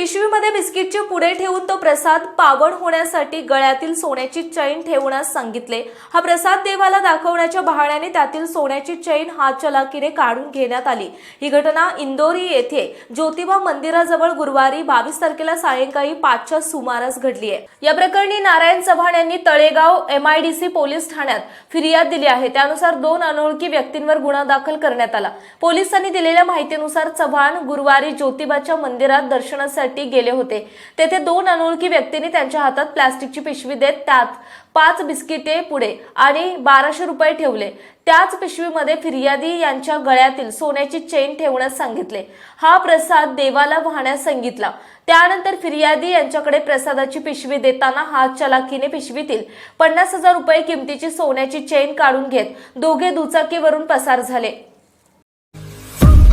पिशवीमध्ये बिस्किटचे पुढे ठेवून तो प्रसाद पावन होण्यासाठी गळ्यातील सोन्याची चैन ठेवण्यास सांगितले. हा प्रसाद देवाला दाखवण्याच्या बहाण्याने त्यातील सोन्याची चैन हातचलाकीने काढून घेण्यात आली. ही घटना इंदोरी येथे ज्योतिबा मंदिराजवळ गुरुवारी बावीस तारखेला सायंकाळी पाचच्या सुमारास घडली आहे. या प्रकरणी नारायण चव्हाण यांनी तळेगाव एमआयडीसी पोलीस ठाण्यात फिर्याद दिली आहे. त्यानुसार दोन अनोळखी व्यक्तींवर गुन्हा दाखल करण्यात आला. पोलिसांनी दिलेल्या माहितीनुसार चव्हाण गुरुवारी ज्योतिबाच्या मंदिरात दर्शनासाठी गेले होते. तेथे दोन अनोळखी व्यक्तींनी त्यांच्या हातात प्लास्टिकची पिशवी देत त्यात पाच बिस्किटे पुढे आणि बाराशे रुपये ठेवले. त्याच पिशवीमध्ये फिर्यादी यांच्या गळ्यातील सोन्याची चेन ठेवण्यास सांगितले. हा प्रसाद देवाला वाहण्यास सांगितला. त्यानंतर फिर्यादी यांच्याकडे प्रसादाची पिशवी देताना हात चलाखीने पिशवीतील पन्नास हजार रुपये किमतीची सोन्याची चेन काढून घेत दोघे दुचाकीवरून पसार झाले.